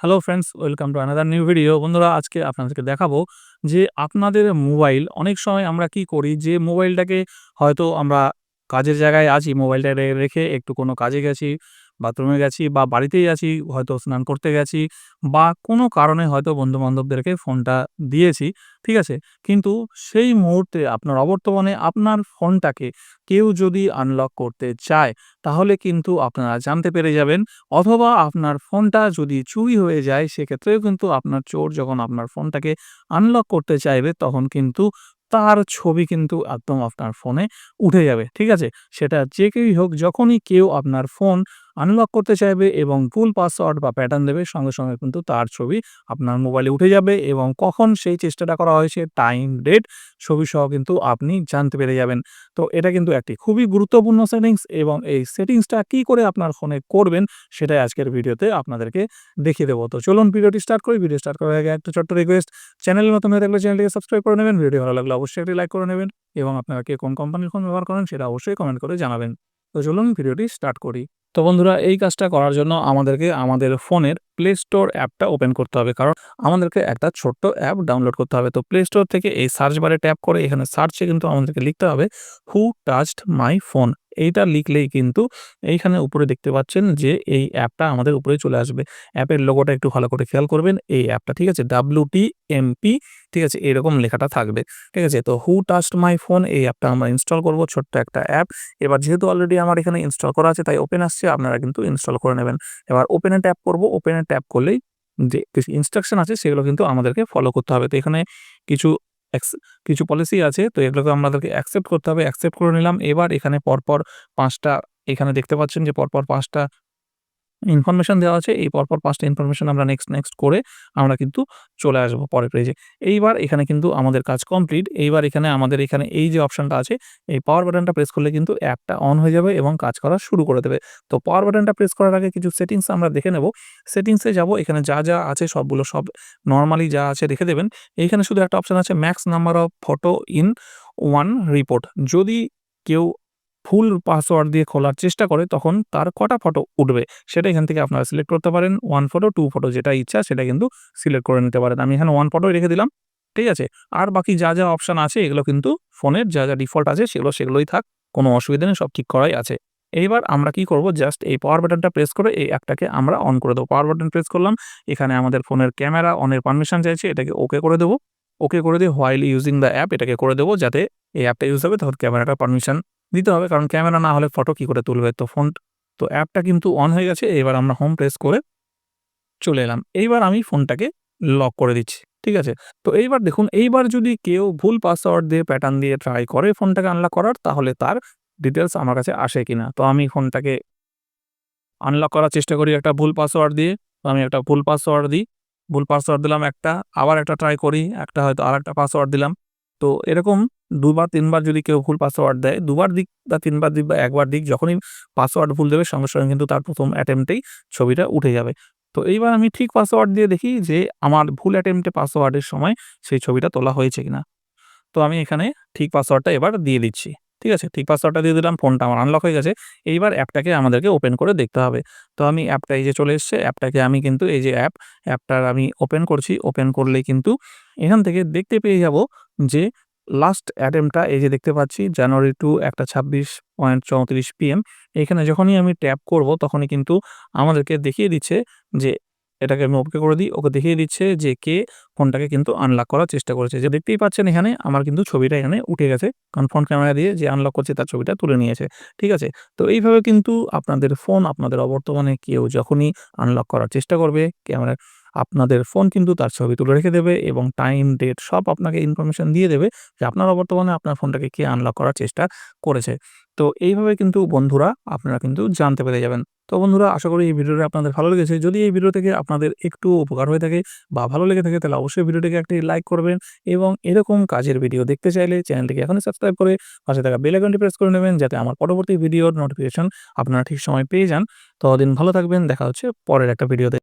Hello friends welcome to another new video বন্ধুরা, আজকে আপনাদেরকে দেখাবো যে আপনাদের মোবাইল অনেক সময় আমরা কি করি যে মোবাইলটাকে হয়তো আমরা কাজের জায়গায় আছি মোবাইলটা রেখে একটু কোনো কাজে গেছি বাথরুমে গেছি বা বাড়িতেই আছি, হয়তো স্নান করতে গেছি বা কোনো কারণে হয়তো বন্ধু বান্ধবদেরকে ফোনটা দিয়েছি, ঠিক আছে? কিন্তু সেই মুহূর্তে আপনার অবর্তমানে আপনার ফোনটাকে কেউ যদি আনলক করতে চায়, তাহলে কিন্তু আপনারা জানতে পেরে যাবেন অথবা আপনার ফোনটা যদি চুরি হয়ে যায়, সেক্ষেত্রেও কিন্তু আপনার চোর যখন আপনার ফোনটাকে আনলক করতে চাইবে, তখন কিন্তু তার ছবি কিন্তু একদম আপনার ফোনে উঠে যাবে, ঠিক আছে? সেটা যে কেউই হোক, যখনই কেউ আপনার ফোন আনলক করতে চাইবে এবং ফুল পাসওয়ার্ড বা প্যাটার্ন দেবে, সঙ্গে সঙ্গে কিন্তু তার ছবি আপনার মোবাইলে উঠে যাবে এবং কখন সেই চেষ্টাটা করা হয়েছে টাইম ডেট ছবি সহ কিন্তু আপনি জানতে পেরে যাবেন। তো এটা কিন্তু একটি খুবই গুরুত্বপূর্ণ সেটিংস এবং এই সেটিংসটা কি করে আপনার ফোনে করবেন, সেটাই আজকের ভিডিওতে আপনাদেরকে দেখিয়ে দেবো। তো চলুন ভিডিওটি স্টার্ট করি। ভিডিও স্টার্ট করার আগে একটা ছোট্ট রিকোয়েস্ট চ্যানেলের নতুন হয়ে থাকলে চ্যানেলটিকে সাবস্ক্রাইব করে নেবেন ভিডিও ভালো লাগলে অবশ্যই একটি লাইক করে নেবেন এবং আপনারা কে কোন কোম্পানির ফোন ব্যবহার করেন, সেটা অবশ্যই কমেন্ট করে জানাবেন। তো চলুন ভিডিওটি স্টার্ট করি। তো বন্ধুরা, এই কাজটা করার জন্য আমাদেরকে আমাদের ফোনের প্লে স্টোর অ্যাপটা ওপেন করতে হবে। কারণ আমাদেরকে একটা ছোট্ট অ্যাপ ডাউনলোড করতে হবে। তো প্লে স্টোর থেকে এই সার্চ বারে ট্যাপ করে এখানে সার্চে কিন্তু আমাদেরকে লিখতে হবে হু টাচড মাই ফোন এইটা লিখলেই কিন্তু এইখানে উপরে দেখতে পাচ্ছেন যে এই অ্যাপটা আমাদের উপরে চলে আসবে। অ্যাপের লোগোটা একটু ভালো করে খেয়াল করবেন, এই অ্যাপটা, ঠিক আছে? ডাব্লিউ টি এমপি ঠিক আছে? এরকম লেখাটা থাকবে, ঠিক আছে? তো হু টাচড মাই ফোন এই অ্যাপটা আমরা ইনস্টল করব, ছোট্ট একটা অ্যাপ। এবার যেহেতু অলরেডি আমার এখানে ইনস্টল করা আছে, তাই ওপেন আসছে, আপনারা কিন্তু ইনস্টল করে নেবেন। এবার ওপেনে ট্যাপ করব ওপেনে ট্যাপ করলেই যে কিছু ইনস্ট্রাকশন আছে, সেগুলো কিন্তু আমাদেরকে ফলো করতে হবে। তো এখানে কিছু কিছু পলিসি আছে, তো এগুলোকে আমাদেরকে অ্যাকসেপ্ট করতে হবে। অ্যাকসেপ্ট করে নিলাম। এবার এখানে পরপর পাঁচটা, এখানে দেখতে পাচ্ছেন যে পরপর পাঁচটা ইনফরমেশন দেওয়া আছে, এই পরপর পাঁচটা ইনফরমেশন আমরা নেক্সট নেক্সট করে আমরা কিন্তু চলে আসব পরের পেজে এইবার এখানে কিন্তু আমাদের কাজ কমপ্লিট এইবার এখানে আমাদের এখানে এই যে অপশনটা আছে, এই পাওয়ার বাটনটা প্রেস করলে কিন্তু অ্যাপটা অন হয়ে যাবে এবং কাজ করা শুরু করে দেবে। তো পাওয়ার বাটনটা প্রেস করার আগে কিছু সেটিংস আমরা দেখে নেব। সেটিংসে যাব, এখানে যা যা আছে সবগুলো সব নর্মালি যা আছে রেখে দেবেন। এইখানে শুধু একটা অপশন আছে max number of photo in one report যদি কেউ ফুল পাসওয়ার্ড দিয়ে খোলার চেষ্টা করে তখন তার কটা ফটো উঠবে, সেটা এখান থেকে আপনারা সিলেক্ট করতে পারেন। ওয়ান ফটো টু ফটো যেটা ইচ্ছা সেটা কিন্তু সিলেক্ট করে নিতে পারেন। আমি এখানে ওয়ান ফটোই রেখে দিলাম, ঠিক আছে? আর বাকি যা যা অপশান আছে, এগুলো কিন্তু ফোনের যা যা ডিফল্ট আছে, সেগুলো সেগুলোই থাক, কোনো অসুবিধা নেই, সব ঠিক করাই আছে। এইবার আমরা কি করব? জাস্ট এই পাওয়ার বাটনটা প্রেস করে এই অ্যাপটাকে আমরা অন করে দেবো। পাওয়ার বাটন প্রেস করলাম, এখানে আমাদের ফোনের ক্যামেরা অনের পারমিশন চাইছে, এটাকে ওকে করে দেবো। ওকে করে দিয়ে হোয়াইল ইউজিং দ্য অ্যাপ এটাকে করে দেবো, যাতে এই অ্যাপটা ইউজ হবে, তখন ক্যামেরাটা পারমিশন দিতে হবে। কারণ ক্যামেরা না হলে ফটো কি করে তুলবে? তো ফোন, তো অ্যাপটা কিন্তু অন হয়ে গেছে। এবার আমরা হোম প্রেস করে চলে এলাম। এইবার আমি ফোনটাকে লক করে দিচ্ছি। ঠিক আছে? তো এইবার দেখুন, এইবার যদি কেউ ভুল পাসওয়ার্ড দিয়ে প্যাটার্ন দিয়ে ট্রাই করে ফোনটাকে আনলক করার, তাহলে তার ডিটেলস আমার কাছে আসে কিনা? তো আমি ফোনটাকে আনলক করার চেষ্টা করি একটা ভুল পাসওয়ার্ড দিয়ে। তো আমি একটা ভুল পাসওয়ার্ড দিই। ভুল পাসওয়ার্ড দিলাম একটা, আবার একটা ট্রাই করি। একটা হয়তো আর একটা পাসওয়ার্ড দিলাম। তো এরকম দুবার, তিনবার যদি কেউ ভুল পাসওয়ার্ড দেয়, দুবার দিক বা তিনবার দিক বা একবার দিক, যখনই পাসওয়ার্ড ভুল দেবে, সঙ্গে সঙ্গে কিন্তু তার প্রথম অ্যাটেম্পটেই ছবিটা উঠে যাবে। তো এইবার আমি ঠিক পাসওয়ার্ড দিয়ে দেখি যে, আমার ভুল অ্যাটেম্পটে পাসওয়ার্ডের সময় সেই ছবিটা তোলা হয়েছে কিনা। তো আমি এখানে ঠিক পাসওয়ার্ডটা এবার দিয়ে দিচ্ছি। ঠিক আছে? ঠিক পাসওয়ার্ডটা দিয়ে দিলাম, ফোনটা আমার আনলক হয়ে গেছে। এইবার অ্যাপটাকে আমাদেরকে ওপেন করে দেখতে হবে। তো আমি অ্যাপটা এই যে চলে এসছে অ্যাপটাকে আমি কিন্তু এই যে অ্যাপ অ্যাপটার আমি ওপেন করছি। ওপেন করলেই কিন্তু এখান থেকে দেখতে পেয়ে যাব যে লাস্ট অ্যাটেম্পটা এই যে দেখতে পাচ্ছি জানুয়ারি টু একটা ছাব্বিশ পয়েন্ট চৌত্রিশ পিএম এখানে যখনই আমি ট্যাপ করব তখনই কিন্তু আমাদেরকে দেখিয়ে দিচ্ছে যে এটাকে আমি ওকে করে দিই, ওকে দেখিয়ে দিচ্ছে যে কে ফোনটাকে কিন্তু আনলক করার চেষ্টা করেছে। যে দেখতেই পাচ্ছেন এখানে আমার কিন্তু ছবিটা এখানে উঠে গেছে, কারণ ক্যামেরা দিয়ে যে আনলক করছে তার ছবিটা তুলে নিয়েছে, ঠিক আছে? তো এইভাবে কিন্তু আপনাদের ফোন আপনাদের অবর্তমানে কেউ যখনই আনলক করার চেষ্টা করবে ক্যামেরা আপনাদের ফোন কিন্তু তার ছবি তুলে রেখে দেবে এবং টাইম, ডেট সব আপনাকে ইনফরমেশন দিয়ে দেবে যে আপনার বর্তমানে আপনার ফোনটাকে কে আনলক করার চেষ্টা করেছে। তো এইভাবে কিন্তু বন্ধুরা আপনারা কিন্তু জানতে পেরে যাবেন। তো বন্ধুরা, আশা করি এই ভিডিওটা আপনাদের ভালো লেগেছে। যদি এই ভিডিও থেকে আপনাদের একটু উপকার হয়ে থাকে বা ভালো লেগে থাকে, তাহলে অবশ্যই ভিডিওটিকে একটি লাইক করবেন এবং এরকম কাজের ভিডিও দেখতে চাইলে চ্যানেলটিকে এখনই সাবস্ক্রাইব করে পাশে থাকা বেল আইকনটি প্রেস করে নেবেন যাতে আমার পরবর্তী ভিডিওর নোটিফিকেশন আপনারা ঠিক সময় পেয়ে যান। ততদিন ভালো থাকবেন। দেখা হচ্ছে পরের একটা ভিডিওতে।